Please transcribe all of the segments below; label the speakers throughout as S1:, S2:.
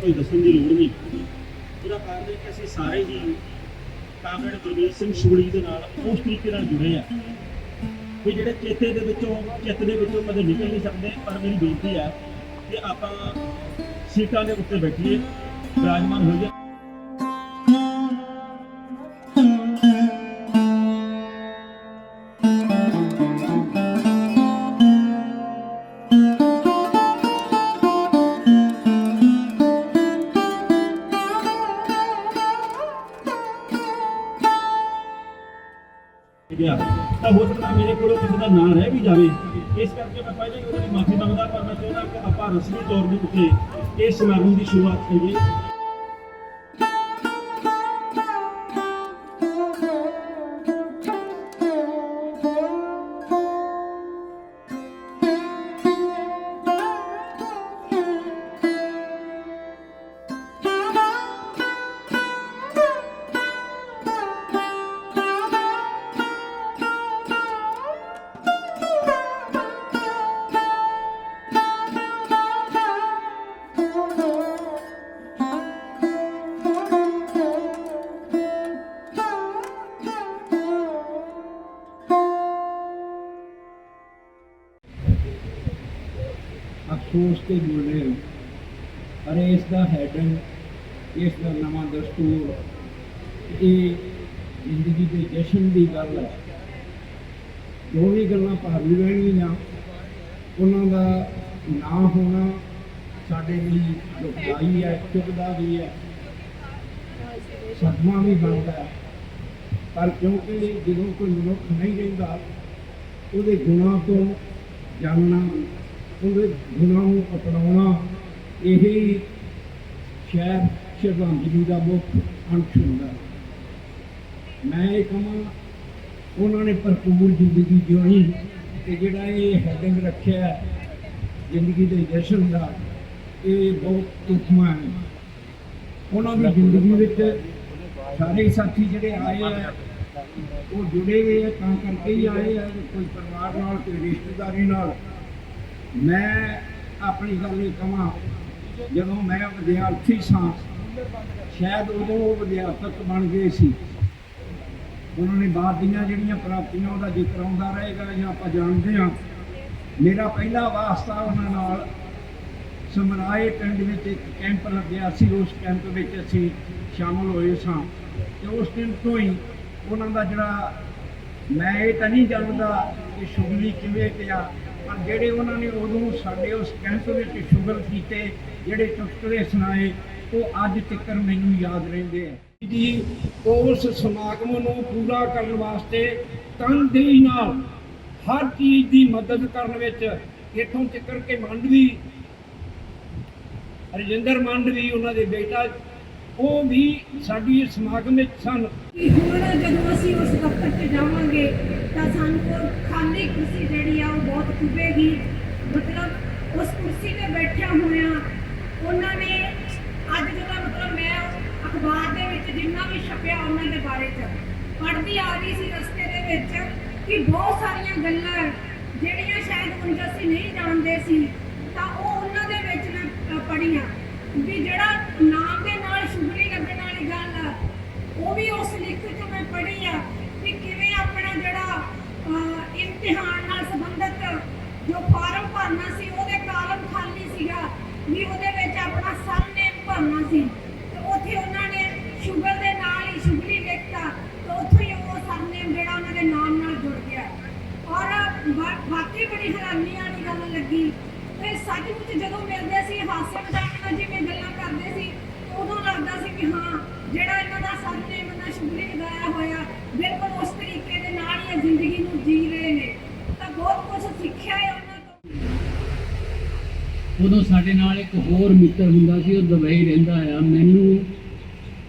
S1: ਕੋਈ ਦੱਸਣ ਦੀ ਲੋੜ ਨਹੀਂ। ਉਹਦਾ ਕਾਰਨ ਹੈ ਕਿ ਅਸੀਂ ਸਾਰੇ ਹੀ ਕਾਮਰੇਡ ਗੁਰਮੀਤ ਸਿੰਘ ਸ਼ੂੜੀ ਦੇ ਨਾਲ ਉਸ ਤਰੀਕੇ ਨਾਲ ਜੁੜੇ ਆ ਵੀ ਜਿਹੜੇ ਚੇਤੇ ਦੇ ਵਿੱਚੋਂ, ਚਿੱਤ ਦੇ ਵਿੱਚੋਂ ਕਦੇ ਨਿਕਲ ਨਹੀਂ ਸਕਦੇ, ਪਰ ਮੇਰੀ ਬੇਨਤੀ ਹੈ ਕਿ ਆਪਾਂ ਸੀਟਾਂ ਦੇ ਉੱਤੇ ਬੈਠੀਏ ਵਿਰਾਜਮਾਨ ਹੋਈਏ। ਰਸਮੀ ਤੌਰ ਦੇ ਉੱਤੇ ਇਸ ਸਮਾਗਮ ਦੀ ਸ਼ੁਰੂਆਤ ਕਰੀਏ
S2: ਅਫਸੋਸ ਤੇ ਰਹੇ ਹੋ। ਅਰੇ ਇਸ ਦਾ ਹੈਡਰ ਇਸ ਦਾ ਨਵਾਂ ਦਸਤੂਰ, ਇਹ ਜ਼ਿੰਦਗੀ ਦੇ ਜਸ਼ਨ ਦੀ ਗੱਲ ਹੈ। ਜੋ ਵੀ ਗੱਲਾਂ ਭਾਵੀ ਰਹਿਣਗੀਆਂ। ਉਹਨਾਂ ਦਾ ਨਾ ਹੋਣਾ ਸਾਡੇ ਲਈ ਦੁਖਦਾਈ ਹੈ, ਚੁੱਕਦਾ ਵੀ ਹੈ। ਸਦਮਾ ਵੀ ਬਣਦਾ ਹੈ। ਪਰ ਕਿਉਂਕਿ ਜਦੋਂ ਕੋਈ ਮਨੁੱਖ ਨਹੀਂ ਰਹਿੰਦਾ, ਉਹਦੇ ਗੁਣਾਂ ਤੋਂ ਜਾਣਨਾ ਉਹਦੇ ਗੁਣਾਂ ਨੂੰ ਅਪਣਾਉਣਾ, ਇਹ ਸ਼ਹਿਰ ਸ਼ਰਧਾਂਜਲੀ ਦਾ ਮੁੱਖ ਅੰਸ਼ ਹੁੰਦਾ ਮੈਂ ਇਹ ਕਹਾਂ, ਉਹਨਾਂ ਨੇ ਭਰਪੂਰ ਜ਼ਿੰਦਗੀ ਜਿਉਣੀ ਤੇ ਜਿਹੜਾ ਇਹ ਹੈਡਿੰਗ ਰੱਖਿਆ ਜ਼ਿੰਦਗੀ ਦੇ ਜਸ਼ਨ ਦਾ, ਇਹ ਬਹੁਤ ਉਤਮਾ ਹੈ। ਉਹਨਾਂ ਦੀ ਜ਼ਿੰਦਗੀ ਵਿੱਚ ਸਾਰੇ ਸਾਥੀ ਜਿਹੜੇ ਆਏ ਆ, ਉਹ ਜੁੜੇ ਹੋਏ ਆ, ਤਾਂ ਕਰਕੇ ਹੀ ਆਏ ਆ, ਕੋਈ ਪਰਿਵਾਰ ਨਾਲ, ਕੋਈ ਰਿਸ਼ਤੇਦਾਰੀ ਨਾਲ। ਮੈਂ ਆਪਣੀ ਗੱਲ ਇਹ ਕਹਾਂ, ਜਦੋਂ ਮੈਂ ਵਿਦਿਆਰਥੀ ਸਾਂ, ਸ਼ਾਇਦ ਉਦੋਂ ਉਹ ਵਿਦਿਆਰਥਕ ਬਣ ਗਏ ਸੀ। ਉਹਨਾਂ ਨੇ ਬਾਅਦ ਦੀਆਂ ਜਿਹੜੀਆਂ ਪ੍ਰਾਪਤੀਆਂ ਉਹਦਾ ਜ਼ਿਕਰ ਆਉਂਦਾ ਰਹੇਗਾ ਜਾਂ ਆਪਾਂ ਜਾਣਦੇ ਹਾਂ। ਮੇਰਾ ਪਹਿਲਾ ਵਾਸਤਾ ਉਹਨਾਂ ਨਾਲ ਸਮਰਾਏ ਪਿੰਡ ਵਿੱਚ ਇੱਕ ਕੈਂਪ ਲੱਗਿਆ ਸੀ। ਉਸ ਕੈਂਪ ਵਿੱਚ ਅਸੀਂ ਸ਼ਾਮਲ ਹੋਏ ਸਾਂ ਤੇ ਉਸ ਦਿਨ ਤੋਂ ਹੀ ਉਹਨਾਂ ਦਾ ਜਿਹੜਾ ਮੈਂ ਇਹ ਤਾਂ ਨਹੀਂ ਜਾਣਦਾ ਕਿ ਸ਼ੁਗਲੀ ਕਿਵੇਂ ਪਿਆ। ਪਰ ਜਿਹੜੇ ਉਹਨਾਂ ਨੇ ਉਦੋਂ ਸਾਡੇ ਉਸ ਕੈਂਪ ਵਿੱਚ ਸ਼ੁਗਲ ਕੀਤੇ, ਜਿਹੜੇ ਚੁਟਕਲੇ ਸੁਣਾਏ, ਉਹ ਅੱਜ ਤੱਕ ਮੈਨੂੰ ਯਾਦ ਰਹਿੰਦੇ ਆ। ਜੀ, ਉਸ ਸਮਾਗਮ ਨੂੰ ਪੂਰਾ ਕਰਨ ਵਾਸਤੇ ਤਨਦੇਹੀ ਨਾਲ ਹਰ ਚੀਜ਼ ਦੀ ਮਦਦ ਕਰਨ ਵਿੱਚ ਇਥੋਂ ਤੱਕ ਕੇ ਮੰਡਵੀ ਰਜਿੰਦਰ ਮੰਡਵੀ ਉਹਨਾਂ ਦੇ ਬੇਟਾ, ਉਹ ਵੀ ਸਾਡੀ ਸਮਾਗਮ ਵਿੱਚ ਸਨ।
S3: ਹੁਣ ਜਦੋਂ ਅਸੀਂ ਉਸ ਦਫ਼ਤਰ 'ਚ ਜਾਵਾਂਗੇ ਤਾਂ ਸਾਨੂੰ ਉਹ ਖਾਲੀ ਕੁਰਸੀ ਜਿਹੜੀ ਆ ਉਹ ਬਹੁਤ ਖੁੱਬੇਗੀ। ਮਤਲਬ ਉਸ ਕੁਰਸੀ ਤੇ ਬੈਠਿਆ ਹੋਇਆ ਉਹਨਾਂ ਨੇ ਅੱਜ ਜਦੋਂ ਮਤਲਬ ਮੈਂ ਅਖਬਾਰ ਦੇ ਵਿੱਚ ਜਿੰਨਾ ਵੀ ਛਪਿਆ ਉਹਨਾਂ ਦੇ ਬਾਰੇ 'ਚ, ਪੜ੍ਹਦੀ ਆ ਰਹੀ ਸੀ ਰਸਤੇ ਦੇ ਵਿੱਚ ਕਿ ਬਹੁਤ ਸਾਰੀਆਂ ਗੱਲਾਂ ਜਿਹੜੀਆਂ ਸ਼ਾਇਦ ਹੁਣ ਅਸੀਂ ਨਹੀਂ ਜਾਣਦੇ ਸੀ, ਤਾਂ ਉਹ ਉਹਨਾਂ ਦੇ ਵਿੱਚ ਮੈਂ ਪੜ੍ਹੀਆਂ। ਵੀ ਜਿਹੜਾ ਨਾਮ ਦੇ ਨਾਲ ਸ਼ੁਗਰੀ ਲੱਗਣ ਵਾਲੀ ਗੱਲ ਆ, ਉਹ ਵੀ ਉਸ ਲਿਖ ਤੋਂ ਮੈਂ ਪੜ੍ਹੀ ਆ ਕਿ ਕਿਵੇਂ ਆਪਣਾ ਜਿਹੜਾ ਅਹ, ਇਮਤਿਹਾਨ ਨਾਲ ਸੰਬੰਧਿਤ ਜੋ ਫਾਰਮ ਭਰਨਾ ਸੀ, ਉਹਦੇ ਕਾਲਮ ਖਾਲੀ ਸੀਗਾ। ਵੀ ਉਹਦੇ ਵਿੱਚ ਆਪਣਾ ਸਰਨੇਮ ਭਰਨਾ ਸੀ। ਤੇ ਉੱਥੇ ਉਹਨਾਂ ਨੇ ਸ਼ੂਗਰ ਦੇ ਨਾਲ ਹੀ ਸ਼ੁਗਰੀ ਲਿਖਤਾ ਤੇ ਉੱਥੋਂ ਹੀ ਉਹ ਸਰਨੇਮ ਜਿਹੜਾ ਉਹਨਾਂ ਦੇ ਨਾਮ ਨਾਲ ਜੁੜ ਗਿਆ। ਔਰ ਵਾ- ਵਾਕਈ ਬੜੀ ਹੈਰਾਨੀ ਵਾਲੀ ਗੱਲ ਲੱਗੀ। ਤੇ ਸੱਚਮੁੱਚ ਜਦੋਂ ਮਿਲਦੇ ਸੀ, ਹਾਸੇ ਮਜ਼ਾਕ ਨਾਲ ਜਿਵੇਂ ਗੱਲਾਂ ਕਰਦੇ ਸੀ ਉਦੋਂ ਲੱਗਦਾ ਸੀ ਕਿ ਹਾਂ ਜਿਹੜਾ ਇਹਨਾਂ ਦਾ ਸਰਨੇਮ ਨਾਲ ਸ਼ੁਗਰੀ ਲਗਾਇਆ ਹੋਇਆ ਬਿਲਕੁਲ ਉਸ ਤਰੀਕੇ ਦੇ ਨਾਲ ਹੀ ਇਹ ਜ਼ਿੰਦਗੀ ਨੂੰ ਜੀ ਰਹੇ ਨੇ ਤਾਂ ਬਹੁਤ ਕੁਝ ਸਿੱਖਿਆ ਹੈ ਉਹਨਾਂ ਤੋਂ
S4: ਉਦੋਂ ਸਾਡੇ ਨਾਲ ਇੱਕ ਹੋਰ ਮਿੱਤਰ ਹੁੰਦਾ ਸੀ, ਉਹ ਦੁਬਈ ਰਹਿੰਦਾ ਆ। ਮੈਨੂੰ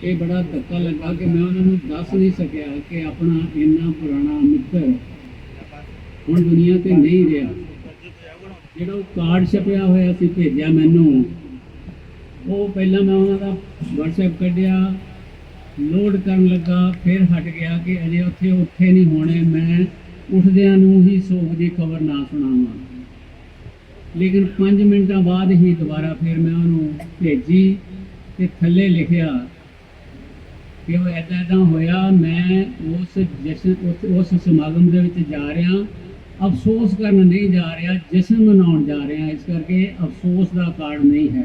S4: ਇਹ ਬੜਾ ਧੱਕਾ ਲੱਗਾ ਕਿ ਮੈਂ ਉਹਨਾਂ ਨੂੰ ਦੱਸ ਨਹੀਂ ਸਕਿਆ ਕਿ ਆਪਣਾ ਇੰਨਾ ਪੁਰਾਣਾ ਮਿੱਤਰ ਹੁਣ ਦੁਨੀਆ ਤੇ ਨਹੀਂ ਰਿਹਾ। ਜਿਹੜਾ ਉਹ ਕਾਰਡ ਛਪਿਆ ਹੋਇਆ ਸੀ ਭੇਜਿਆ ਮੈਨੂੰ, ਉਹ ਪਹਿਲਾਂ ਮੈਂ ਉਹਨਾਂ ਦਾ WhatsApp ਕੱਢਿਆ ਲੋਡ ਕਰਨ ਲੱਗਾ, ਫਿਰ ਹਟ ਗਿਆ ਕਿ ਅਜੇ ਉੱਥੇ ਉੱਥੇ ਨਹੀਂ ਹੋਣੇ, ਮੈਂ ਉੱਠਦਿਆਂ ਨੂੰ ਹੀ ਸੋਗ ਦੀ ਖਬਰ ਨਾ ਸੁਣਾਵਾਂ। ਲੇਕਿਨ 5 ਮਿੰਟਾਂ ਬਾਅਦ ਹੀ ਦੁਬਾਰਾ ਫਿਰ ਮੈਂ ਉਹਨੂੰ ਭੇਜੀ ਤੇ ਥੱਲੇ ਲਿਖਿਆ ਕਿ ਉਹ ਏਦਾਂ ਏਦਾਂ ਹੋਇਆ, ਮੈਂ ਉਸ ਜਸ਼ਨ ਉਸ- ਉਸ ਸਮਾਗਮ ਦੇ ਵਿੱਚ ਜਾ ਰਿਹਾ। ਅਫਸੋਸ ਕਰਨ ਨਹੀਂ ਜਾ ਰਿਹਾ, ਜਸ਼ਨ ਮਨਾਉਣ ਜਾ ਰਿਹਾ, ਇਸ ਕਰਕੇ ਅਫਸੋਸ ਦਾ ਕਾਰਨ ਨਹੀਂ ਹੈ।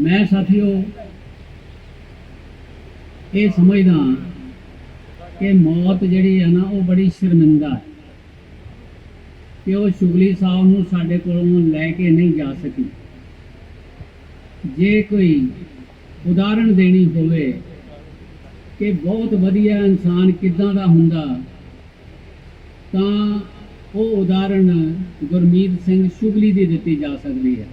S4: ਮੈਂ ਸਾਥੀਓ, ਇਹ ਸਮਝਦਾ ਕਿ ਮੌਤ ਜਿਹੜੀ ਹੈ ਨਾ, ਉਹ ਬੜੀ ਸ਼ਰਮਿੰਦਾ ਹੈ। ਕਿ ਉਹ ਸ਼ੁਗਲੀ ਸਾਹਿਬ ਨੂੰ ਸਾਡੇ ਕੋਲੋਂ ਲੈ ਕੇ ਨਹੀਂ ਜਾ ਸਕੀ। ਜੇ ਕੋਈ ਉਦਾਹਰਣ ਦੇਣੀ ਹੋਵੇ ਕਿ ਬਹੁਤ ਵਧੀਆ ਇਨਸਾਨ ਕਿੱਦਾਂ ਦਾ ਹੁੰਦਾ, ਤਾਂ ਉਹ ਉਦਾਹਰਣ ਗੁਰਮੀਤ ਸਿੰਘ ਸ਼ੁਗਲੀ ਦੀ ਦਿੱਤੀ ਜਾ ਸਕਦੀ ਹੈ।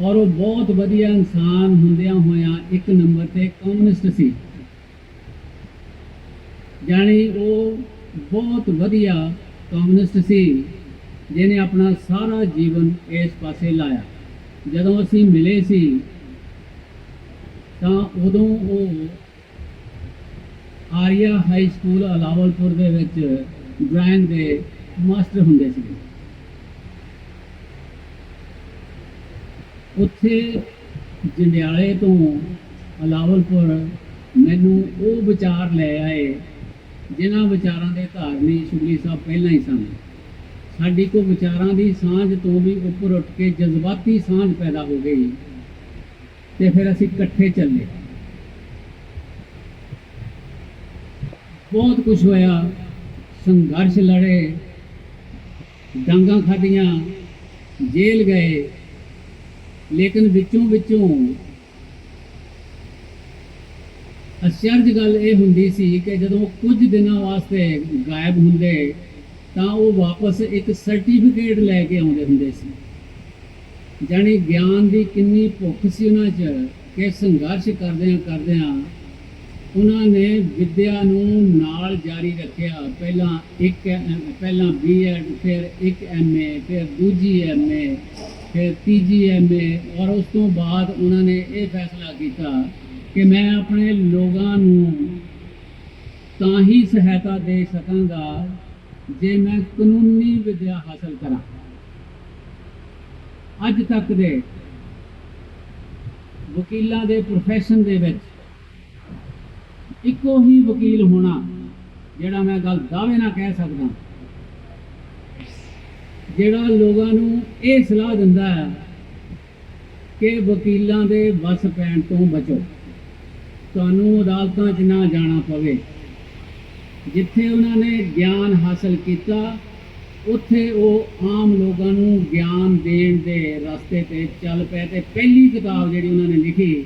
S4: ਔਰ ਉਹ ਬਹੁਤ ਵਧੀਆ ਇਨਸਾਨ ਹੁੰਦਿਆਂ ਹੋਇਆਂ ਇੱਕ ਨੰਬਰ ਤੇ ਕਮਿਊਨਿਸਟ ਸੀ। ਜਾਣੀ ਉਹ ਬਹੁਤ ਵਧੀਆ ਕਮਿਊਨਿਸਟ ਸੀ, ਜਿਹਨੇ ਆਪਣਾ ਸਾਰਾ ਜੀਵਨ ਇਸ ਪਾਸੇ ਲਾਇਆ। ਜਦੋਂ ਅਸੀਂ ਮਿਲੇ ਸੀ, ਤਾਂ ਉਦੋਂ ਉਹ ਆਰੀਆ ਹਾਈ ਸਕੂਲ ਅਲਾਵਲਪੁਰ ਦੇ ਵਿੱਚ ਡਰਾਇੰਗ ਦੇ ਮਾਸਟਰ ਹੁੰਦੇ ਸੀ ਉੱਥੇ ਜੰਡਿਆਲੇ ਤੋਂ ਅਲਾਵਲਪੁਰ ਮੈਨੂੰ ਉਹ ਵਿਚਾਰ ਲੈ ਆਏ ਜਿਨ੍ਹਾਂ ਵਿਚਾਰਾਂ ਦੇ ਧਾਰਨੀ ਸ਼ੁਗਲੀ ਸਾਹਿਬ ਪਹਿਲਾਂ ਹੀ ਸਨ ਸਾਡੀ ਕੋ ਵਿਚਾਰਾਂ ਦੀ ਸਾਂਝ ਤੋਂ ਵੀ ਉੱਪਰ ਉੱਠ ਕੇ ਜਜ਼ਬਾਤੀ ਸਾਂਝ ਪੈਦਾ ਹੋ ਗਈ। ਤੇ ਫਿਰ ਅਸੀਂ ਇਕੱਠੇ ਚੱਲੇ। ਬਹੁਤ ਕੁਝ ਹੋਇਆ। ਸੰਘਰਸ਼ ਲੜੇ। ਡਾਂਗਾਂ ਖਾਧੀਆਂ। ਜੇਲ੍ਹ ਗਏ। ਲੇਕਿਨ ਵਿੱਚੋਂ ਵਿੱਚੋਂ ਅਚਰਜ ਗੱਲ ਇਹ ਹੁੰਦੀ ਸੀ ਕਿ ਜਦੋਂ ਕੁਝ ਦਿਨਾਂ ਵਾਸਤੇ ਗਾਇਬ ਹੁੰਦੇ, ਤਾਂ ਉਹ ਵਾਪਸ ਇੱਕ ਸਰਟੀਫਿਕੇਟ ਲੈ ਕੇ ਆਉਂਦੇ ਹੁੰਦੇ ਸੀ। ਜਾਣੀ ਗਿਆਨ ਦੀ ਕਿੰਨੀ ਭੁੱਖ ਸੀ ਉਹਨਾਂ 'ਚ ਕਿ ਸੰਘਰਸ਼ ਕਰਦਿਆਂ ਕਰਦਿਆਂ ਉਹਨਾਂ ਨੇ ਵਿੱਦਿਆ ਨੂੰ ਨਾਲ ਜਾਰੀ ਰੱਖਿਆ। ਪਹਿਲਾਂ ਇੱਕ ਐਮ- ਪਹਿਲਾਂ ਬੀਐਡ ਫਿਰ ਇੱਕ ਐਮਏ ਫਿਰ ਦੂਜੀ ਐਮਏ ਫਿਰ ਤੀਜੀ ਐਮਏ ਔਰ ਉਸ ਤੋਂ ਬਾਅਦ ਉਹਨਾਂ ਨੇ ਇਹ ਫੈਸਲਾ ਕੀਤਾ ਕਿ ਮੈਂ ਆਪਣੇ ਲੋਕਾਂ ਨੂੰ ਤਾਂ ਹੀ ਸਹਾਇਤਾ ਦੇ ਸਕਾਂਗਾ ਜੇ ਮੈਂ ਕਾਨੂੰਨੀ ਵਿਦਿਆ ਹਾਸਲ ਕਰਾਂ। ਅੱਜ ਤੱਕ ਦੇ ਵਕੀਲਾਂ ਦੇ profession ਦੇ ਵਿੱਚ ਇੱਕੋ ਹੀ ਵਕੀਲ ਹੋਣਾ ਜਿਹੜਾ ਮੈਂ ਗੱਲ ਦਾਅਵੇ ਨਾਲ ਕਹਿ ਸਕਦਾ ਜਿਹੜਾ ਲੋਕਾਂ ਨੂੰ ਇਹ ਸਲਾਹ ਦਿੰਦਾ ਹੈ ਕਿ ਵਕੀਲਾਂ ਦੇ ਵਸ ਪੈਣ ਤੋਂ ਬਚੋ। ਤੁਹਾਨੂੰ ਅਦਾਲਤਾਂ 'ਚ ਨਾ ਜਾਣਾ ਪਵੇ। ਜਿੱਥੇ ਉਹਨਾਂ ਨੇ ਗਿਆਨ ਹਾਸਲ ਕੀਤਾ, ਉੱਥੇ ਉਹ ਆਮ ਲੋਕਾਂ ਨੂੰ ਗਿਆਨ ਦੇਣ ਦੇ ਰਸਤੇ ਤੇ ਚੱਲ ਪਏ ਤੇ ਪਹਿਲੀ ਕਿਤਾਬ ਜਿਹੜੀ ਉਹਨਾਂ ਨੇ ਲਿਖੀ,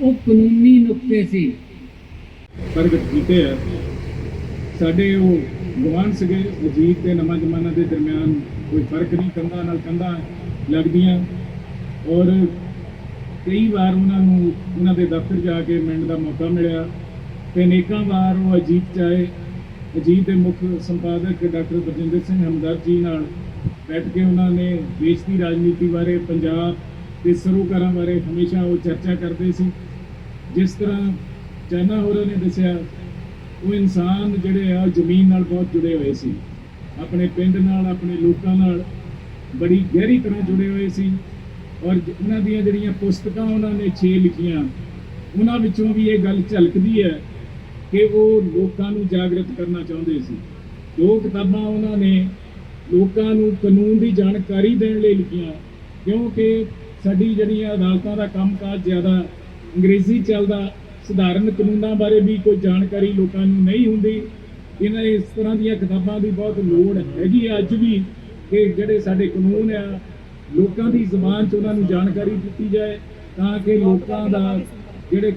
S4: ਉਹ ਕਾਨੂੰਨੀ ਨੁਕਤੇ ਸੀ।
S5: ਪ੍ਰਗਟ ਕੀਤੇ ਆ। ਸਾਡੇ ਉਹ ਗੁਆਂਢ ਸੀਗੇ ਅਜੀਤ ਤੇ ਨਵਾਂ ਜ਼ਮਾਨਾ ਦੇ ਦਰਮਿਆਨ ਕੋਈ ਫ਼ਰਕ ਨਹੀਂ, ਕੰਧਾਂ ਨਾਲ ਕੰਧਾਂ ਲੱਗਦੀਆਂ। ਔਰ ਕਈ ਵਾਰ ਉਹਨਾਂ ਨੂੰ, ਉਹਨਾਂ ਦੇ ਦਫ਼ਤਰ ਜਾ ਕੇ ਮਿਲਣ ਦਾ ਮੌਕਾ ਮਿਲਿਆ। ਤੇ ਅਨੇਕਾਂ ਵਾਰ ਉਹ ਅਜੀਤ ਚਾਏ ਅਜੀਤ ਦੇ ਮੁੱਖ ਸੰਪਾਦਕ ਡਾਕਟਰ ਬਰਜਿੰਦਰ ਸਿੰਘ ਹਮਦਰਦ ਜੀ ਨਾਲ ਬੈਠ ਕੇ ਉਹਨਾਂ ਨੇ ਦੇਸ਼ ਦੀ ਰਾਜਨੀਤੀ ਬਾਰੇ, ਪੰਜਾਬ ਦੇ ਸਰੋਕਾਰਾਂ ਬਾਰੇ ਹਮੇਸ਼ਾ ਉਹ ਚਰਚਾ ਕਰਦੇ ਸੀ। ਜਿਸ ਤਰ੍ਹਾਂ ਚਾਈਨਾ ਹੋਰਾਂ ਨੇ ਦੱਸਿਆ, ਉਹ ਇਨਸਾਨ ਜਿਹੜੇ ਆ, ਉਹ ਜ਼ਮੀਨ ਨਾਲ ਬਹੁਤ ਜੁੜੇ ਹੋਏ ਸੀ। ਆਪਣੇ ਪਿੰਡ ਨਾਲ, ਆਪਣੇ ਲੋਕਾਂ ਨਾਲ ਬੜੀ ਗਹਿਰੀ ਤਰ੍ਹਾਂ ਜੁੜੇ ਹੋਏ ਸੀ। ਔਰ ਉਹਨਾਂ ਦੀਆਂ ਜਿਹੜੀਆਂ ਪੁਸਤਕਾਂ ਉਹਨਾਂ ਨੇ 6 ਲਿਖੀਆਂ, ਉਹਨਾਂ ਵਿੱਚੋਂ ਵੀ ਇਹ ਗੱਲ ਝਲਕਦੀ ਹੈ ਕਿ ਉਹ ਲੋਕਾਂ ਨੂੰ ਜਾਗਰਤ ਕਰਨਾ ਚਾਹੁੰਦੇ ਸੀ। ਦੋ ਕਿਤਾਬਾਂ ਉਹਨਾਂ ਨੇ ਲੋਕਾਂ ਨੂੰ ਕਾਨੂੰਨ ਦੀ ਜਾਣਕਾਰੀ ਦੇਣ ਲਈ ਲਿਖੀਆਂ, ਕਿਉਂਕਿ ਸਾਡੀ ਜਿਹੜੀਆਂ ਅਦਾਲਤਾਂ ਦਾ ਕੰਮਕਾਜ ਜ਼ਿਆਦਾ ਅੰਗਰੇਜ਼ੀ ਚੱਲਦਾ, ਸਧਾਰਨ ਕਾਨੂੰਨਾਂ ਬਾਰੇ ਵੀ ਕੋਈ ਜਾਣਕਾਰੀ ਲੋਕਾਂ ਨੂੰ ਨਹੀਂ ਹੁੰਦੀ। ਇਹਨਾਂ ਇਸ ਤਰ੍ਹਾਂ ਦੀਆਂ ਕਿਤਾਬਾਂ ਦੀ ਬਹੁਤ ਲੋੜ ਹੈਗੀ ਅੱਜ ਵੀ ਕਿ ਜਿਹੜੇ ਸਾਡੇ ਕਾਨੂੰਨ ਆ ਲੋਕਾਂ ਦੀ ਜ਼ੁਬਾਨ 'ਚ ਉਹਨਾਂ ਨੂੰ ਜਾਣਕਾਰੀ ਦਿੱਤੀ ਜਾਏ ਤਾਂ ਕਿ ਲੋਕਾਂ ਦਾ ਜਿਹੜੇ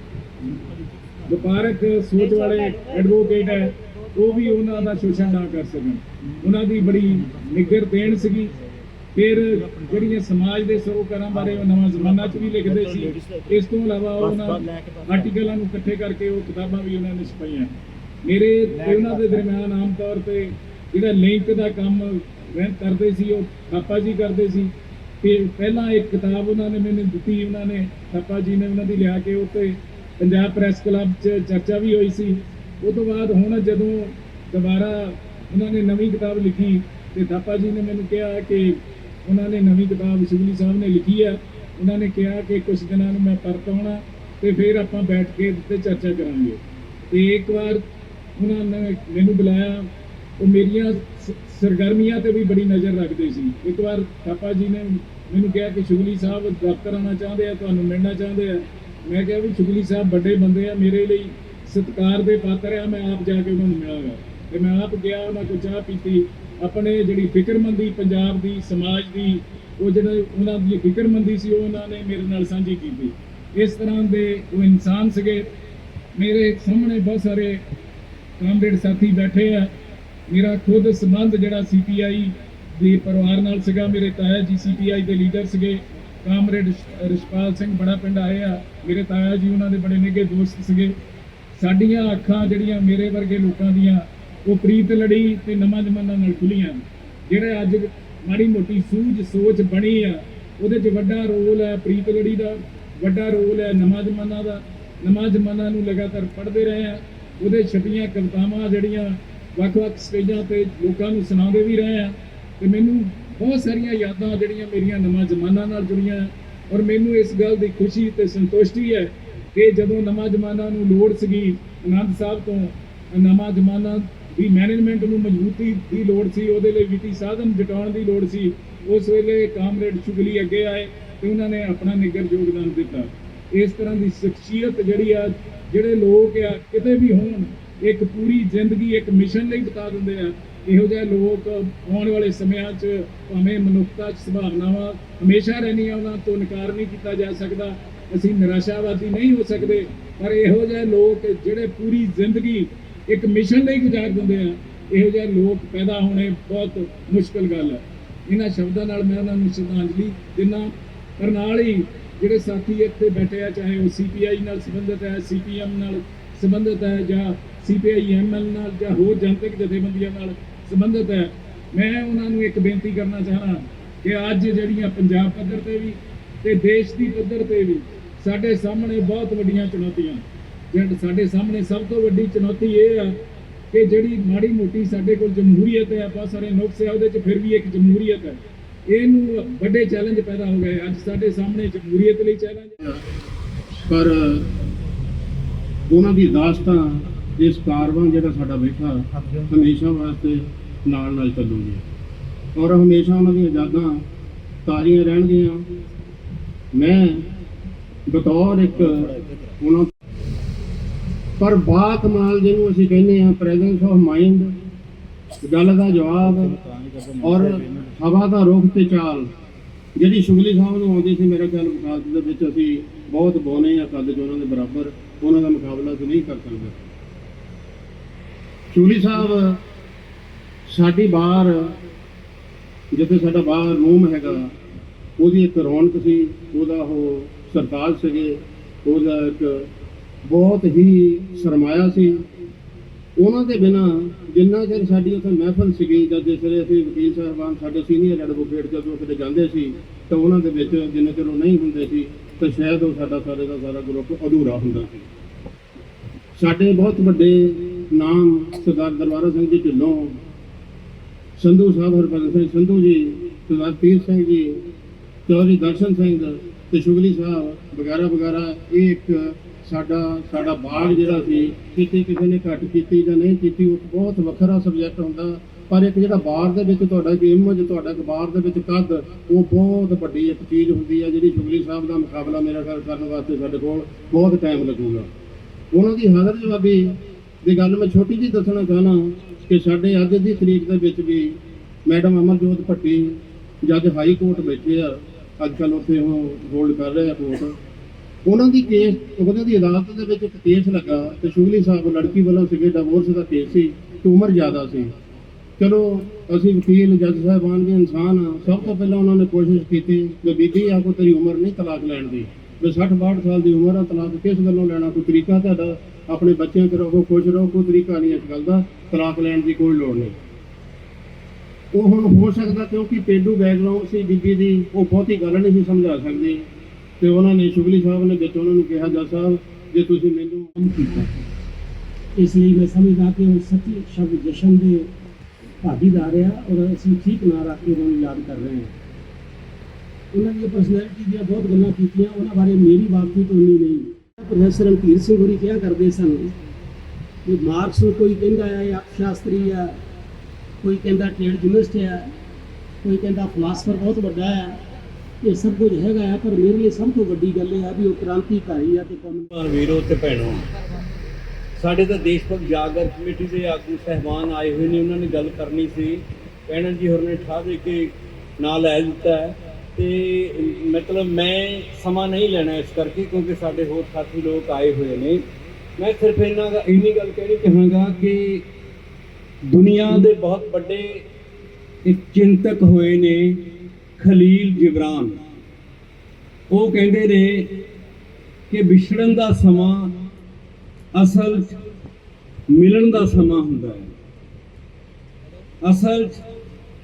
S5: ਵਪਾਰਕ ਸੋਚ ਵਾਲੇ ਐਡਵੋਕੇਟ ਹੈ, ਉਹ ਵੀ ਉਹਨਾਂ ਦਾ ਸ਼ੋਸ਼ਣ ਨਾ ਕਰ ਸਕਣ। ਉਹਨਾਂ ਦੀ ਬੜੀ ਨਿੱਗਰ ਦੇਣ ਸੀਗੀ। ਫਿਰ ਜਿਹੜੀਆਂ ਸਮਾਜ ਦੇ ਸਰੋਕਾਰਾਂ ਬਾਰੇ ਉਹ ਨਵਾਂ ਜ਼ਮਾਨਾ 'ਚ ਵੀ ਲਿਖਦੇ ਸੀ, ਇਸ ਤੋਂ ਇਲਾਵਾ ਉਹਨਾਂ ਆਰਟੀਕਲਾਂ ਨੂੰ ਇਕੱਠੇ ਕਰਕੇ ਉਹ ਕਿਤਾਬਾਂ ਵੀ ਉਹਨਾਂ ਨੇ ਛਪਾਈਆਂ। ਮੇਰੇ ਤੇ ਉਹਨਾਂ ਦੇ ਦਰਮਿਆਨ ਆਮ ਤੌਰ ਤੇ ਜਿਹੜਾ ਲਿੰਕ ਦਾ ਕੰਮ ਕਰਦੇ ਸੀ, ਉਹ ਥਾਪਾ ਜੀ ਕਰਦੇ ਸੀ। ਤੇ ਪਹਿਲਾਂ ਇੱਕ ਕਿਤਾਬ ਉਹਨਾਂ ਨੇ ਮੈਨੂੰ ਦਿੱਤੀ, ਉਹਨਾਂ ਨੇ ਥਾਪਾ ਜੀ ਨੇ ਉਹਨਾਂ ਦੀ ਲਿਆ ਕੇ ਉੱਤੇ ਪੰਜਾਬ ਪ੍ਰੈਸ ਕਲੱਬ 'ਚ ਚਰਚਾ ਵੀ ਹੋਈ ਸੀ। ਉਹ ਤੋਂ ਬਾਅਦ ਹੁਣ ਜਦੋਂ ਦੁਬਾਰਾ ਉਹਨਾਂ ਨੇ ਨਵੀਂ ਕਿਤਾਬ ਲਿਖੀ ਤੇ ਥਾਪਾ ਜੀ ਨੇ ਮੈਨੂੰ ਕਿਹਾ ਕਿ ਉਹਨਾਂ ਨੇ ਨਵੀਂ ਕਿਤਾਬ ਸ਼ਿਵਲੀ ਸਾਹਿਬ ਨੇ ਲਿਖੀ ਆ ਉਹਨਾਂ ਨੇ ਕਿਹਾ ਕਿ ਕੁਝ ਦਿਨਾਂ ਨੂੰ ਮੈਂ ਪਰਤ ਆਉਣਾ ਤੇ ਫਿਰ ਆਪਾਂ ਬੈਠ ਕੇ ਤੇ ਚਰਚਾ ਕਰਾਂਗੇ। ਤੇ ਇੱਕ ਵਾਰ ਉਹਨਾਂ ਨੇ ਮੈਨੂੰ ਬੁਲਾਇਆ ਉਹ ਮੇਰੀਆਂ ਸ- ਸਰਗਰਮੀਆਂ ਤੇ ਵੀ ਬੜੀ ਨਜ਼ਰ ਰੱਖਦੇ ਸੀ। ਇੱਕ ਵਾਰ ਥਾਪਾ ਜੀ ਨੇ ਮੈਨੂੰ ਕਿਹਾ ਕਿ ਸ਼ੁਗਲੀ ਸਾਹਿਬ ਦਫ਼ਤਰ ਆਉਣਾ ਚਾਹੁੰਦੇ ਆ, ਤੁਹਾਨੂੰ ਮਿਲਣਾ ਚਾਹੁੰਦੇ ਆ। ਮੈਂ ਕਿਹਾ ਵੀ ਸ਼ੁਗਲੀ ਸਾਹਿਬ ਵੱਡੇ ਬੰਦੇ ਆ, ਮੇਰੇ ਲਈ ਸਤਿਕਾਰ ਦੇ ਪਾਤਰ ਆ, ਮੈਂ ਆਪ ਜਾ ਕੇ ਉਹਨਾਂ ਨੂੰ ਮਿਲਾਂਗਾ। ਤੇ ਮੈਂ ਆਪ ਗਿਆ, ਉਹਨਾਂ ਕੋਲ ਚਾਹ ਪੀਤੀ। ਆਪਣੇ ਜਿਹੜੀ ਫਿਕਰਮੰਦੀ ਪੰਜਾਬ ਦੀ, ਸਮਾਜ ਦੀ, ਉਹ ਜਿਹੜੇ ਉਹਨਾਂ ਦੀ ਫਿਕਰਮੰਦੀ ਸੀ, ਉਹ ਉਹਨਾਂ ਨੇ ਮੇਰੇ ਨਾਲ ਸਾਂਝੀ ਕੀਤੀ। ਇਸ ਤਰ੍ਹਾਂ ਦੇ ਉਹ ਇਨਸਾਨ ਸੀਗੇ। ਮੇਰੇ ਸਾਹਮਣੇ ਬਹੁਤ ਸਾਰੇ ਕਾਮਰੇਡ ਸਾਥੀ ਬੈਠੇ ਆ। ਮੇਰਾ ਖੁਦ ਸੰਬੰਧ ਜਿਹੜਾ ਸੀਪੀਆਈ ਦੇ ਪਰਿਵਾਰ ਨਾਲ ਸੀਗਾ, ਮੇਰੇ ਤਾਇਆ ਜੀ ਸੀਪੀਆਈ ਦੇ ਲੀਡਰ ਸੀਗੇ। ਕਾਮਰੇਡ ਰਿਸ਼- ਰਿਸ਼ਪਾਲ ਸਿੰਘ ਬੜਾ ਪਿੰਡ ਆਏ ਆ। ਮੇਰੇ ਤਾਇਆ ਜੀ ਉਹਨਾਂ ਦੇ ਬੜੇ ਨਿੱਘੇ ਦੋਸਤ ਸੀਗੇ। ਸਾਡੀਆਂ ਅੱਖਾਂ ਜਿਹੜੀਆਂ ਮੇਰੇ ਵਰਗੇ ਲੋਕਾਂ ਦੀਆਂ, ਉਹ ਪ੍ਰੀਤ ਲੜੀ ਤੇ ਨਵਾਂ ਜ਼ਮਾਨਾ ਨਾਲ ਖੁੱਲੀਆਂ ਜਿਹੜੇ ਅੱਜ ਮਾੜੀ ਮੋਟੀ ਸੂਝ ਸੋਚ ਬਣੀ ਆ, ਉਹਦੇ 'ਚ ਵੱਡਾ ਰੋਲ ਹੈ ਪ੍ਰੀਤ ਲੜੀ ਦਾ, ਵੱਡਾ ਰੋਲ ਹੈ ਨਵਾਂ ਜ਼ਮਾਨਾ ਦਾ। ਨਵਾਂ ਜ਼ਮਾਨਾ ਨੂੰ ਲਗਾਤਾਰ ਪੜ੍ਹਦੇ ਰਹੇ ਆ। ਉਹਦੇ ਛਪੀਆਂ ਕਵਿਤਾਵਾਂ ਜਿਹੜੀਆਂ ਵੱਖ-ਵੱਖ ਸਟੇਜਾਂ ਤੇ ਲੋਕਾਂ ਨੂੰ ਸੁਣਾਉਂਦੇ ਵੀ ਰਹੇ ਆ ਤੇ ਮੈਨੂੰ ਬਹੁਤ ਸਾਰੀਆਂ ਯਾਦਾਂ ਜਿਹੜੀਆਂ ਮੇਰੀਆਂ ਨਵਾਂ ਜ਼ਮਾਨਾ ਨਾਲ ਜੁੜੀਆਂ ਔਰ ਮੈਨੂੰ ਇਸ ਗੱਲ ਦੀ ਖੁਸ਼ੀ ਤੇ ਸੰਤੁਸ਼ਟੀ ਹੈ ਕਿ ਜਦੋਂ ਨਵਾਂ ਜ਼ਮਾਨਾ ਨੂੰ ਲੋੜ ਸੀਗੀ, ਆਨੰਦ ਸਾਹਿਬ ਤੋਂ ਨਵਾਂ ਜ਼ਮਾਨਾ ਦੀ ਮੈਨੇਜਮੈਂਟ ਨੂੰ ਮਜ਼ਬੂਤੀ ਦੀ ਲੋੜ ਸੀ, ਉਹਦੇ ਲਈ ਵਿੱਤੀ ਸਾਧਨ ਜਟਾਉਣ ਦੀ ਲੋੜ ਸੀ, ਉਸ ਵੇਲੇ ਕਾਮਰੇਡ ਸ਼ੁਗਲੀ ਅੱਗੇ ਆਏ ਤੇ ਉਹਨਾਂ ਨੇ ਆਪਣਾ ਨਿੱਗਰ ਯੋਗਦਾਨ ਦਿੱਤਾ। ਇਸ ਤਰ੍ਹਾਂ ਦੀ ਸ਼ਖਸੀਅਤ ਜਿਹੜੀ ਆ, ਜਿਹੜੇ ਲੋਕ ਆ, ਕਿਤੇ ਵੀ ਹੋਣ ਇੱਕ ਪੂਰੀ ਜ਼ਿੰਦਗੀ, ਇੱਕ ਮਿਸ਼ਨ ਲਈ ਬਤਾ ਦਿੰਦੇ ਆ। ਇਹੋ ਜਿਹੇ ਲੋਕ ਆਉਣ ਵਾਲੇ ਸਮਿਆਂ 'ਚ ਭਾਵੇਂ ਮਨੁੱਖਤਾ 'ਚ ਸੰਭਾਵਨਾਵਾਂ ਹਮੇਸ਼ਾ ਰਹਿਣੀਆਂ, ਉਹਨਾਂ ਤੋਂ ਇਨਕਾਰ ਨਹੀਂ ਕੀਤਾ ਜਾ ਸਕਦਾ। ਅਸੀਂ ਨਿਰਾਸ਼ਾਵਾਦੀ ਨਹੀਂ ਹੋ ਸਕਦੇ, ਪਰ ਇਹੋ ਜਿਹੇ ਲੋਕ ਜਿਹੜੇ ਪੂਰੀ ਜ਼ਿੰਦਗੀ ਇੱਕ ਮਿਸ਼ਨ ਲਈ ਗੁਜ਼ਾਰ ਦਿੰਦੇ ਆ, ਇਹੋ ਜਿਹੇ ਲੋਕ ਪੈਦਾ ਹੋਣੇ ਬਹੁਤ ਮੁਸ਼ਕਲ ਗੱਲ ਹੈ ਇਹਨਾਂ ਸ਼ਬਦਾਂ ਨਾਲ ਮੈਂ ਉਹਨਾਂ ਨੂੰ ਸ਼ਰਧਾਂਜਲੀ ਦਿੰਦਾ ਪਰ ਨਾਲ ਹੀ ਜਿਹੜੇ ਸਾਥੀ ਇੱਥੇ ਬੈਠੇ ਆ, ਚਾਹੇ ਉਹ ਸੀਪੀਆਈ ਨਾਲ ਸੰਬੰਧਿਤ ਹੈ ਸੀਪੀਐਮ ਨਾਲ ਸੰਬੰਧਿਤ ਹੈ ਜਾਂ ਸੀਪੀਆਈ ਐਮਐਲ ਨਾਲ ਜਾਂ ਹੋਰ ਜਨਤਕ ਜਥੇਬੰਦੀਆਂ ਨਾਲ ਸੰਬੰਧਿਤ ਹੈ, ਮੈਂ ਉਹਨਾਂ ਨੂੰ ਇੱਕ ਬੇਨਤੀ ਕਰਨਾ ਚਾਹਣਾ ਕਿ ਅੱਜ ਜਿਹੜੀਆਂ ਪੰਜਾਬ ਪੱਧਰ ਤੇ ਵੀ ਤੇ ਦੇਸ਼ ਦੀ ਪੱਧਰ ਤੇ ਵੀ ਸਾਡੇ ਸਾਹਮਣੇ ਬਹੁਤ ਵੱਡੀਆਂ ਚੁਣੌਤੀਆਂ। ਜਿਹੜਾ ਸਾਡੇ ਸਾਹਮਣੇ ਸਭ ਤੋਂ ਵੱਡੀ ਚੁਣੌਤੀ ਇਹ ਆ ਕਿ ਜਿਹੜੀ ਮਾੜੀ ਮੋਟੀ ਸਾਡੇ ਕੋਲ ਜਮਹੂਰੀਅਤ ਹੈ ਬਹੁਤ ਸਾਰੇ ਨੁਕਸੇ ਆ ਉਹਦੇ 'ਚ ਫਿਰ ਵੀ ਇੱਕ ਜਮਹੂਰੀਅਤ ਹੈ। ਇਹਨੂੰ ਵੱਡੇ ਚੈਲੰਜ ਪੈਦਾ ਹੋ ਗਏ, ਅੱਜ ਸਾਡੇ ਸਾਹਮਣੇ ਜਮਹੂਰੀਅਤ ਲਈ ਚੈਲੰਜ
S6: ਪਰ ਉਹਨਾਂ ਦੀ ਦਾਸਤਾਂ ਇਸ ਕਾਰਵਾਂ ਜਿਹੜਾ ਸਾਡਾ ਬੈਠਾ ਹਮੇਸ਼ਾ ਵਾਸਤੇ ਨਾਲ ਨਾਲ ਚੱਲੂਗੀ। ਔਰ ਹਮੇਸ਼ਾ ਉਹਨਾਂ ਦੀਆਂ ਯਾਦਾਂ ਤਾਜ਼ੀਆਂ ਰਹਿਣਗੀਆਂ। ਮੈਂ ਬਤੌਰ ਇੱਕ ਉਹਨਾਂ ਪਰ ਬਾ ਕਮਾਲ ਜਿਹਨੂੰ ਅਸੀਂ ਕਹਿੰਦੇ ਆ ਪ੍ਰੈਜ਼ੈਂਸ ਆਫ ਮਾਈਂਡ ਗੱਲ ਦਾ ਜਵਾਬ ਔਰ ਹਵਾ ਦਾ ਰੁਖ ਤੇ ਚਾਲ ਜਿਹੜੀ ਸ਼ੁਗਲੀ ਸਾਹਿਬ ਨੂੰ ਆਉਂਦੀ ਸੀ ਮੇਰੇ ਖਿਆਲ ਮੁਕਾਬਲੇ ਦੇ ਵਿੱਚ ਅਸੀਂ ਬਹੁਤ ਬੋਨੇ ਆ ਕੱਦ ਚ ਉਹਨਾਂ ਦੇ ਬਰਾਬਰ ਉਹਨਾਂ ਦਾ ਮੁਕਾਬਲਾ ਅਸੀਂ ਨਹੀਂ ਕਰ ਸਕਦਾ। ਚੂਲੀ ਸਾਹਿਬ, ਸਾਡੀ ਬਾਹਰ, ਜਿੱਥੇ ਸਾਡਾ ਬਾਹਰ ਰੂਮ ਹੈਗਾ, ਉਹਦੀ ਇੱਕ ਰੌਣਕ ਸੀ, ਉਹਦਾ ਉਹ ਸਰਤਾਜ ਸੀਗੇ, ਉਹਦਾ ਇੱਕ ਬਹੁਤ ਹੀ ਸਰਮਾਇਆ ਸੀ। ਉਹਨਾਂ ਦੇ ਬਿਨਾ ਜਿੰਨਾ ਚਿਰ ਸਾਡੀ ਉੱਥੇ ਮਹਿਫਲ ਸੀਗੀ ਜਦ ਜਿਸ ਵੇਲੇ ਅਸੀਂ ਵਕੀਲ ਸਾਹਿਬਾਨ, ਸਾਡੇ ਸੀਨੀਅਰ ਐਡਵੋਕੇਟ ਜਦੋਂ ਕਿਤੇ ਜਾਂਦੇ ਸੀ, ਤਾਂ ਉਹਨਾਂ ਦੇ ਵਿੱਚ ਜਿੰਨਾ ਚਿਰ ਉਹ ਨਹੀਂ ਹੁੰਦੇ ਸੀ ਤਾਂ ਸ਼ਾਇਦ ਉਹ ਸਾਡਾ ਸਾਰੇ ਦਾ ਸਾਰਾ ਗਰੁੱਪ ਅਧੂਰਾ ਹੁੰਦਾ ਸੀ। ਸਾਡੇ ਬਹੁਤ ਵੱਡੇ ਨਾਮ ਸਰਦਾਰ ਦਰਬਾਰਾ ਸਿੰਘ ਜੀ ਢਿੱਲੋਂ, ਸੰਧੂ ਸਾਹਿਬ ਹਰਭਜਨ ਸਿੰਘ ਸੰਧੂ ਜੀ, ਸਰਦਾਰ ਪੀਰ ਸਿੰਘ ਜੀ, ਚੌਧਰੀ ਦਰਸ਼ਨ ਸਿੰਘ ਤੇ ਸ਼ੁਗਲੀ ਸਾਹਿਬ, ਵਗੈਰਾ ਵਗੈਰਾ, ਇਹ ਇੱਕ ਸਾਡਾ ਸਾਡਾ ਬਾਗ ਜਿਹੜਾ ਸੀ, ਕਿਤੇ ਕਿਸੇ ਨੇ ਘੱਟ ਕੀਤੀ ਜਾਂ ਨਹੀਂ ਕੀਤੀ, ਉਹ ਬਹੁਤ ਵੱਖਰਾ ਸਬਜੈਕਟ ਹੁੰਦਾ। ਪਰ ਇੱਕ ਜਿਹੜਾ ਬਾਹਰ ਦੇ ਵਿੱਚ ਤੁਹਾਡਾ ਇੱਕ ਇਮੇਜ ਤੁਹਾਡਾ ਇੱਕ ਬਾਹਰ ਦੇ ਵਿੱਚ ਕੱਦ, ਉਹ ਬਹੁਤ ਵੱਡੀ ਇੱਕ ਚੀਜ਼ ਹੁੰਦੀ ਹੈ ਜਿਹੜੀ ਸ਼ੁਗਲੀ ਸਾਹਿਬ ਦਾ ਮੁਕਾਬਲਾ ਮੇਰਾ ਖਿਆਲ ਕਰਨ ਵਾਸਤੇ ਸਾਡੇ ਕੋਲ ਬਹੁਤ ਟਾਈਮ ਲੱਗੂਗਾ। ਉਹਨਾਂ ਦੀ ਹਾਜ਼ਰ ਜਵਾਬੀ ਦੀ ਗੱਲ ਮੈਂ ਛੋਟੀ ਜਿਹੀ ਦੱਸਣਾ ਚਾਹਨਾ ਕਿ ਸਾਡੇ ਅੱਜ ਦੀ ਤਰੀਕ ਦੇ ਵਿੱਚ ਵੀ ਮੈਡਮ ਅਮਰਜੋਤ ਭੱਟੀ ਜੱਜ ਹਾਈ ਕੋਰਟ ਬੈਠੇ ਆ। ਅੱਜ ਕੱਲ ਉੱਥੇ ਉਹ ਹੋਲਡ ਕਰ ਰਹੇ ਆ ਕੋਰਟ। ਉਹਨਾਂ ਦੀ ਕੇਸ ਉਹਨਾਂ ਦੀ ਅਦਾਲਤ ਦੇ ਵਿੱਚ ਇੱਕ ਕੇਸ ਲੱਗਾ ਤੇ ਸ਼ੁਗਲੀ ਸਾਹਿਬ ਲੜਕੀ ਵੱਲੋਂ ਸੀਗੇ ਡਿਵੋਰਸ ਦਾ ਕੇਸ ਸੀ, ਤੇ ਉਮਰ ਜ਼ਿਆਦਾ ਸੀ। ਚਲੋ, ਅਸੀਂ ਵਕੀਲ, ਜੱਜ ਸਾਹਿਬਾਨ ਵੀ ਇਨਸਾਨ ਆ। ਸਭ ਤੋਂ ਪਹਿਲਾਂ ਉਹਨਾਂ ਨੇ ਕੋਸ਼ਿਸ਼ ਕੀਤੀ ਕਿ ਬੀਬੀ ਆ ਕੋ ਤੇਰੀ ਉਮਰ ਨਹੀਂ ਤਲਾਕ ਲੈਣ ਦੀ। ਵੀ 60 62 ਸਾਲ ਦੀ ਉਮਰ ਆ, ਤਲਾਕ ਕਿਸ ਗੱਲੋਂ ਲੈਣਾ? ਕੋਈ ਤਰੀਕਾ ਤੁਹਾਡਾ? ਆਪਣੇ ਬੱਚਿਆਂ 'ਚ ਰਹੋ, ਖੁਸ਼ ਰਹੋ, ਕੋਈ ਤਰੀਕਾ ਨਹੀਂ ਇਸ ਗੱਲ ਦਾ। ਤਲਾਕ ਲੈਣ ਦੀ ਕੋਈ ਲੋੜ ਨਹੀਂ। ਉਹ ਹੁਣ ਹੋ ਸਕਦਾ ਕਿਉਂਕਿ ਪੇਂਡੂ ਬੈਕਗ੍ਰਾਉਂਡ ਸੀ, ਬੀਬੀ ਦੀ, ਉਹ ਬਹੁਤੀ ਗੱਲ ਨਹੀਂ ਸੀ ਸਮਝਾ ਸਕਦੇ। ਤੇ ਉਹਨਾਂ ਨੇ ਸ਼ੁਗਲੀ ਸਾਹਿਬ ਨੇ ਵਿੱਚ ਉਹਨਾਂ ਨੂੰ ਕਿਹਾ, ਜੱਜ ਸਾਹਿਬ, ਜੇ ਤੁਸੀਂ ਮੈਨੂੰ
S7: ਕੀਤਾ ਇਸ ਲਈ ਮੈਂ ਸਮਝਦਾ ਕਿ ਉਹ ਸੱਚੇ ਸ਼ਬਦ ਜਸ਼ਨ ਦੇ ਭਾਗੀਦਾਰ ਆ ਔਰ ਅਸੀਂ ਠੀਕ ਨਾਂ ਰੱਖ ਕੇ ਉਹਨਾਂ ਨੂੰ ਯਾਦ ਕਰ ਰਹੇ ਹਾਂ। ਉਹਨਾਂ ਦੀ ਪਰਸਨੈਲਿਟੀ ਦੀਆਂ ਬਹੁਤ ਗੱਲਾਂ ਕੀਤੀਆਂ, ਉਹਨਾਂ ਬਾਰੇ ਮੇਰੀ ਬਾਤਚੀਤ ਉਨੀ ਨਹੀਂ ਪ੍ਰੋਫੈਸਰ ਰਣਧੀਰ ਸਿੰਘ ਹੋਰੀ ਕਿਹਾ ਕਰਦੇ ਸਨ ਕਿ ਮਾਰਕਸ ਨੂੰ ਕੋਈ ਕਹਿੰਦਾ ਹੈ ਅਰਥ ਸ਼ਾਸਤਰੀ ਆ ਕੋਈ ਕਹਿੰਦਾ ਟ੍ਰੇਡ ਯੂਨਿਸਟ ਆ ਕੋਈ ਕਹਿੰਦਾ ਫਲਾਸਫਰ ਬਹੁਤ ਵੱਡਾ ਹੈ, ਇਹ ਸਭ ਕੁਝ ਹੈਗਾ ਹੈ, ਪਰ ਮੇਰੇ ਲਈ ਸਭ ਤੋਂ ਵੱਡੀ ਗੱਲ ਇਹ ਹੈ ਵੀ ਉਹ ਕ੍ਰਾਂਤੀਕਾਰੀ ਆ ਤੇ ਕੌਮ
S8: ਭਾਣ ਵੀਰੋ ਤੇ ਭੈਣੋ ਸਾਡੇ ਤਾਂ ਦੇਸ਼ ਭਗਤ ਜਾਗਰ ਕਮੇਟੀ ਦੇ ਆਗੂ ਸਹਿਬਾਨ ਆਏ ਹੋਏ ਨੇ, ਉਹਨਾਂ ਨੇ ਗੱਲ ਕਰਨੀ ਸੀ। ਕਹਿਣਾ ਜੀ ਹੋਰ ਨੇ ਠਾ ਦੇ ਕੇ ਨਾਂ ਲੈ ਦਿੱਤਾ ਹੈ। ਤੇ ਮਤਲਬ ਮੈਂ ਸਮਾਂ ਨਹੀਂ ਲੈਣਾ ਇਸ ਕਰਕੇ, ਕਿਉਂਕਿ ਸਾਡੇ ਹੋਰ ਸਾਥੀ ਲੋਕ ਆਏ ਹੋਏ ਨੇ। ਮੈਂ ਸਿਰਫ ਇਹਨਾਂ ਦਾ ਇੰਨੀ ਗੱਲ ਕਹਿਣੀ ਚਾਹਾਂਗਾ ਕਿ ਦੁਨੀਆ ਦੇ ਬਹੁਤ ਵੱਡੇ ਇੱਕ ਚਿੰਤਕ ਹੋਏ ਨੇ ਖਲੀਲ ਜਿਬਰਾਨ। ਉਹ ਕਹਿੰਦੇ ਨੇ ਕਿ ਵਿਛੜਨ ਦਾ ਸਮਾਂ ਅਸਲ 'ਚ ਮਿਲਣ ਦਾ ਸਮਾਂ ਹੁੰਦਾ ਹੈ। ਅਸਲ 'ਚ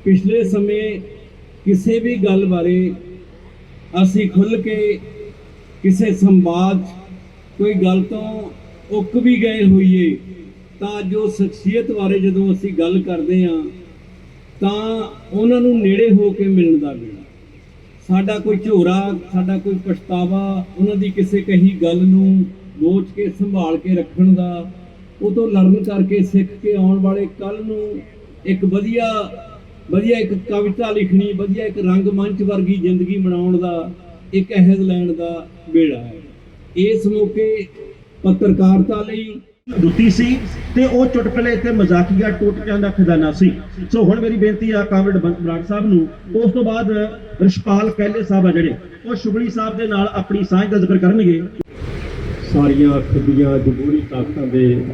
S8: ਪਿਛਲੇ ਸਮੇਂ ਕਿਸੇ ਵੀ ਗੱਲ ਬਾਰੇ ਅਸੀਂ ਖੁੱਲ ਕੇ ਕਿਸੇ ਸੰਵਾਦ 'ਚ ਕੋਈ ਗੱਲ ਤੋਂ ਉੱਕ ਵੀ ਗਏ ਹੋਈਏ, ਤਾਂ ਜੋ ਸ਼ਖਸੀਅਤ ਬਾਰੇ ਜਦੋਂ ਅਸੀਂ ਗੱਲ ਕਰਦੇ ਹਾਂ, ਤਾਂ ਉਹਨਾਂ ਨੂੰ ਨੇੜੇ ਹੋ ਕੇ ਮਿਲਣ ਦਾ ਵੇਲਾ। ਸਾਡਾ ਕੋਈ ਝੋਰਾ, ਸਾਡਾ ਕੋਈ ਪਛਤਾਵਾ, ਉਹਨਾਂ ਦੀ ਕਿਸੇ ਕਹੀ ਗੱਲ ਨੂੰ ਦੋਚ ਕੇ, ਸੰਭਾਲ ਕੇ ਰੱਖਣ ਦਾ, ਉਹ ਤੋਂ ਲਰਨ ਕਰਕੇ ਸਿੱਖ ਕੇ ਆਉਣ ਵਾਲੇ ਕੱਲ ਨੂੰ ਇੱਕ ਵਧੀਆ ਵਧੀਆ ਇੱਕ ਕਵਿਤਾ ਲਿਖਣੀ, ਵਧੀਆ ਇੱਕ ਰੰਗਮੰਚ ਵਰਗੀ ਜ਼ਿੰਦਗੀ ਬਣਾਉਣ ਦਾ, ਇੱਕ ਅਹਿਦ ਲੈਣ ਦਾ ਵੇਲਾ ਹੈ। ਇਸ ਮੌਕੇ ਪੱਤਰਕਾਰਤਾ ਲਈ
S1: ਦੁੱਤੀ ਸੀ ਤੇ ਉਹ ਚੁਟਕਲੇ ਤੇ ਮਜ਼ਾਕੀਆ ਟੋਟਕਿਆਂ ਦਾ ਖਜ਼ਾਨਾ ਸੀ। ਸੋ ਹੁਣ ਮੇਰੀ ਬੇਨਤੀ ਆ ਕਾਮਰੇਡ ਬਰਾੜ ਸਾਹਿਬ ਨੂੰ, ਉਸ ਤੋਂ ਬਾਅਦ ਰਿਸ਼ਪਾਲ ਕਹਿਲੇ ਸਾਹਿਬ ਆ ਜਿਹੜੇ, ਉਹ ਸ਼ੁਗਲੀ ਸਾਹਿਬ ਦੇ ਨਾਲ ਆਪਣੀ ਸਾਂਝ ਦਾ ਜ਼ਿਕਰ ਕਰਨਗੇ।
S9: ਸਾਰੀਆਂ ਖੁੱਡੀਆਂ ਜਮਹੂਰੀ ਤਾਕਤਾਂ ਦੇ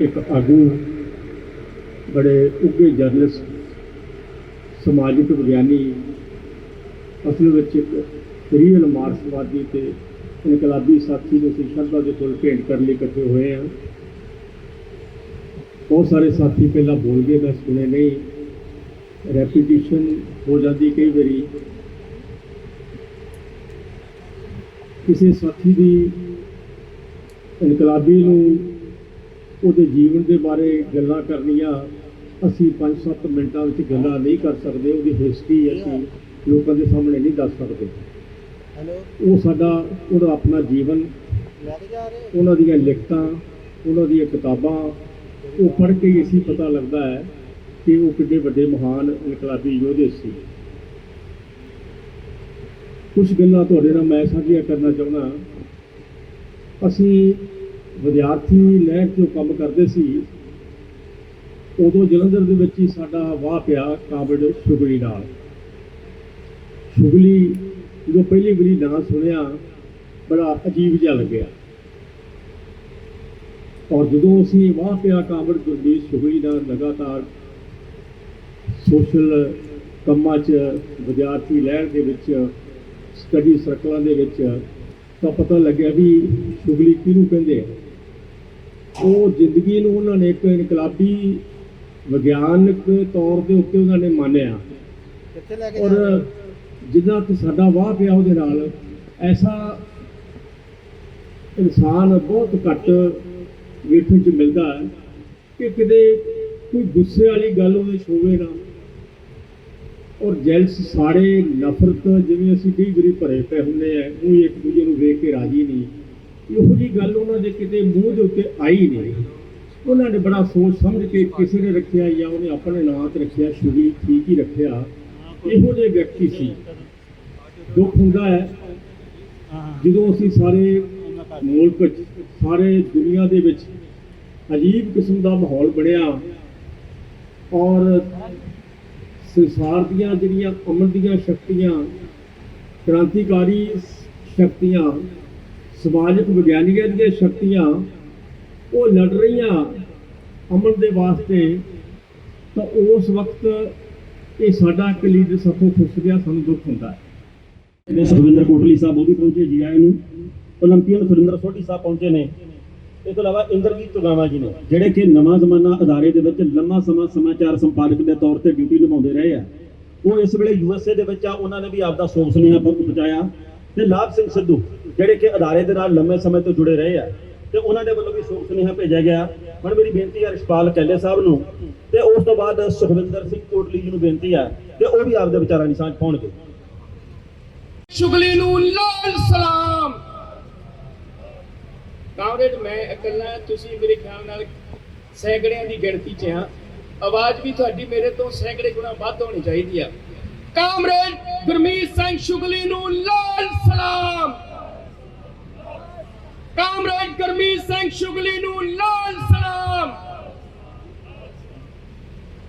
S9: ਇੱਕ ਆਗੂ, ਬੜੇ ਉੱਘੇ ਜਰਨਲਿਸਟ ਸਮਾਜਿਕ ਵਿਗਿਆਨੀ, ਅਸਲ ਵਿੱਚ ਇੱਕ ਰੀਅਲ ਮਾਰਕਸਵਾਦੀ ਤੇ ਇਨਕਲਾਬੀ ਸਾਥੀ ਨੂੰ ਅਸੀਂ ਸ਼ਰਧਾ ਦੇ ਫੁੱਲ ਭੇਂਟ ਕਰਨ ਲਈ ਇਕੱਠੇ ਹੋਏ ਹਾਂ। ਬਹੁਤ ਸਾਰੇ ਸਾਥੀ ਪਹਿਲਾਂ ਬੋਲ ਗਏ, ਮੈਂ ਸੁਣੇ ਨਹੀਂ। ਰੈਪੀਟੀਸ਼ਨ ਹੋ ਜਾਂਦੀ ਕਈ ਵਾਰੀ। ਕਿਸੇ ਸਾਥੀ ਦੀ ਇਨਕਲਾਬੀ ਨੂੰ ਉਹਦੇ ਜੀਵਨ ਦੇ ਬਾਰੇ ਗੱਲਾਂ ਕਰਨੀਆਂ ਅਸੀਂ 5-7 ਮਿੰਟਾਂ ਵਿੱਚ ਗੱਲਾਂ ਨਹੀਂ ਕਰ ਸਕਦੇ ਉਹਦੀ ਹਿਸਟਰੀ ਅਸੀਂ ਲੋਕਾਂ ਦੇ ਸਾਹਮਣੇ ਨਹੀਂ ਦੱਸ ਸਕਦੇ। ਉਹ ਸਾਡਾ ਉਹਦਾ ਆਪਣਾ ਜੀਵਨ ਉਹਨਾਂ ਦੀਆਂ ਲਿਖਤਾਂ ਉਹਨਾਂ ਦੀਆਂ ਕਿਤਾਬਾਂ ਉਹ ਪੜ੍ਹ ਕੇ ਹੀ ਅਸੀਂ ਪਤਾ ਲੱਗਦਾ ਹੈ ਕਿ ਉਹ ਕਿੰਨੇ ਵੱਡੇ ਮਹਾਨ ਇਨਕਲਾਬੀ ਯੋਧੇ ਸੀ। ਕੁਝ ਗੱਲਾਂ ਤੁਹਾਡੇ ਨਾਲ ਮੈਂ ਸਾਂਝੀਆਂ ਕਰਨਾ ਚਾਹੁੰਦਾ ਅਸੀਂ ਵਿਦਿਆਰਥੀ ਲਹਿਰ 'ਚੋਂ ਕੰਮ ਕਰਦੇ ਸੀ, ਉਦੋਂ ਜਲੰਧਰ ਦੇ ਵਿੱਚ ਹੀ ਸਾਡਾ ਵਾਹ ਪਿਆ ਕਾਬੜ ਸ਼ੁਗਲੀ ਨਾਲ। ਸ਼ੁਗਲੀ ਜਦੋਂ ਪਹਿਲੀ ਵਾਰੀ ਨਾਂ ਸੁਣਿਆ, ਬੜਾ ਅਜੀਬ ਜਿਹਾ ਲੱਗਿਆ। ਔਰ ਜਦੋਂ ਅਸੀਂ ਵਾਹ ਪਿਆ ਕਾਬੜ ਗੁਰਦੀਪ ਸ਼ੁਗਲੀ ਨਾਲ ਲਗਾਤਾਰ ਸੋਸ਼ਲ ਕੰਮਾਂ 'ਚ ਵਿਦਿਆਰਥੀ ਲਹਿਰ ਦੇ ਵਿੱਚ, ਸਟੱਡੀ ਸਰਕਲਾਂ ਦੇ ਵਿੱਚ ਤਾਂ ਪਤਾ ਲੱਗਿਆ ਵੀ ਸ਼ੁਗਲੀ ਕਿਹਨੂੰ ਕਹਿੰਦੇ ਆ। ਉਹ ਜ਼ਿੰਦਗੀ ਨੂੰ ਉਹਨਾਂ ਨੇ ਇੱਕ ਇਨਕਲਾਬੀ ਵਿਗਿਆਨਕ ਤੌਰ ਦੇ ਉੱਤੇ ਉਹਨਾਂ ਨੇ ਮੰਨਿਆ। ਔਰ ਜਿੱਦਾਂ ਕਿ ਸਾਡਾ ਵਾਹ ਪਿਆ ਉਹਦੇ ਨਾਲ ਐਸਾ ਇਨਸਾਨ ਬਹੁਤ ਘੱਟ ਵੇਖਣ 'ਚ ਮਿਲਦਾ ਹੈ ਕਿ ਕਿਤੇ ਕੋਈ ਗੁੱਸੇ ਵਾਲੀ ਗੱਲ ਉਹਦੇ ਹੋਵੇ ਨਾ। ਔਰ ਜੈਲਸ ਸਾਰੇ ਨਫ਼ਰਤ ਜਿਵੇਂ ਅਸੀਂ ਕਈ ਵਾਰੀ ਭਰੇ ਪਏ ਹੁੰਦੇ ਆ, ਉਹ ਇੱਕ ਦੂਜੇ ਨੂੰ ਵੇਖ ਕੇ ਰਾਜੀ ਨਹੀਂ। ਇਹੋ ਜੀ ਗੱਲ ਉਹਨਾਂ ਦੇ ਕਿਤੇ ਮੂੰਹ ਦੇ ਉੱਤੇ ਆਈ ਨਹੀਂ। ਉਹਨਾਂ ਨੇ ਬੜਾ ਸੋਚ ਸਮਝ ਕੇ ਕਿਸੇ ਨੇ ਰੱਖਿਆ ਜਾਂ ਉਹਨੇ ਆਪਣੇ ਨਾਂ ਤੇ ਰੱਖਿਆ ਸ਼ੁਰੀ ਠੀਕ ਹੀ ਰੱਖਿਆ। ਇਹੋ ਜਿਹੇ ਵਿਅਕਤੀ ਸੀ। ਦੁੱਖ ਹੁੰਦਾ ਹੈ। ਜਦੋਂ ਅਸੀਂ ਸਾਰੇ ਮੁਲਕ 'ਚ ਸਾਰੇ ਦੁਨੀਆ ਦੇ ਵਿੱਚ ਅਜੀਬ ਕਿਸਮ ਦਾ ਮਾਹੌਲ ਬਣਿਆ ਔਰ ਸੰਸਾਰ ਦੀਆਂ ਜਿਹੜੀਆਂ ਅਮਰ ਦੀਆਂ ਸ਼ਕਤੀਆਂ, ਕ੍ਰਾਂਤੀਕਾਰੀ ਸ਼ਕਤੀਆਂ, ਸਮਾਜਿਕ ਵਿਗਿਆਨੀਆਂ ਦੀਆਂ ਸ਼ਕਤੀਆਂ, ਉਹ ਲੜ ਰਹੀਆਂ ਅਮਲ ਦੇ ਵਾਸਤੇ, ਤਾਂ ਉਸ ਵਕਤ ਇਹ ਸਾਡਾ ਇੱਕ ਲੀਡਰ ਸਭ ਤੋਂ ਖੁਸ਼ ਗਿਆ, ਸਾਨੂੰ ਦੁੱਖ ਹੁੰਦਾ ਹੈ।
S1: ਜਿਵੇਂ ਸੁਖਵਿੰਦਰ ਕੋਟਲੀ ਸਾਹਿਬ ਉਹ ਵੀ ਪਹੁੰਚੇ, ਜੀ ਆਏ ਨੂੰ। 올림픽ੀਅਨ ਸੁਰਿੰਦਰ ਸੋਢੀ ਸਾਹਿਬ ਪਹੁੰਚੇ ਨੇ। ਇਸ ਤੋਂ ਇਲਾਵਾ ਇੰਦਰਜੀਤ ਤੁਗਾਵਾ ਜੀ ਨੇ? ਜਿਹੜੇ ਕਿ ਨਵਾਂ ਜ਼ਮਾਨਾ ਅਦਾਰੇ ਦੇ ਵਿੱਚ ਲੰਮਾ ਸਮਾਂ ਸਮਾਚਾਰ ਸੰਪਾਦਕ ਦੇ ਤੌਰ ਤੇ ਡਿਊਟੀ ਨਿਭਾਉਂਦੇ ਰਹੇ ਆ। ਉਹ ਇਸ ਵੇਲੇ ਯੂਐਸਏ ਦੇ ਵਿੱਚ ਆ ਉਹਨਾਂ ਨੇ ਵੀ ਆਪਦਾ ਸੋਗ ਸੁਨੇਹਾ ਪਹੁੰਚਾਇਆ। ਤੇ ਲਾਭ ਸਿੰਘ ਸਿੱਧੂ ਜਿਹੜੇ ਕਿ ਅਦਾਰੇ ਦੇ ਨਾਲ ਲੰਮੇ ਸਮੇਂ ਤੋਂ ਜੁੜੇ ਰਹੇ ਆ ਤੇ ਉਹਨਾਂ ਦੇ ਵੱਲੋਂ ਵੀ ਸ਼ੋਕ ਸੁਨੇਹਾ ਭੇਜਿਆ ਗਿਆ। ਹੁਣ ਮੇਰੀ ਬੇਨਤੀ ਹੈ ਰਿਸ਼ਪਾਲ ਕੈਲੇ ਸਾਹਿਬ ਨੂੰ ਤੇ ਉਸ ਤੋਂ ਬਾਅਦ ਸੁਖਵਿੰਦਰ ਸਿੰਘ ਕੋਟਲੀ ਜੀ ਨੂੰ ਬੇਨਤੀ ਹੈ ਤੇ ਉਹ ਵੀ ਆਪਦੇ ਵਿਚਾਰਾਂ ਦੀ ਸਾਂਝ ਪਾਉਣਗੇ।
S10: ਸ਼ੁਗਲੀ ਨੂੰ ਲਾਲ ਸਲਾਮ। ਕਾਮਰੇਡ, ਮੈਂ ਇਕੱਲਾ ਤੁਸੀਂ ਮੇਰੇ ਖਿਆਲ ਨਾਲ ਸੈਂਕੜਿਆਂ ਦੀ ਗਿਣਤੀ 'ਚ ਆ ਆਵਾਜ਼ ਵੀ ਤੁਹਾਡੀ ਮੇਰੇ ਤੋਂ ਸੈਂਕੜੇ ਗੁਣਾ ਵੱਧ ਹੋਣੀ ਚਾਹੀਦੀ ਆ। ਕਾਮਰੇਡ, ਗੁਰਮੀਤ ਸਿੰਘ ਸ਼ੁਗਲੀ ਨੂੰ ਲਾਲ ਸਲਾਮ। ਕਾਮਰੇਡ, ਗੁਰਮੀਤ ਸਿੰਘ ਸ਼ੁਗਲੀ ਨੂੰ ਲਾਲ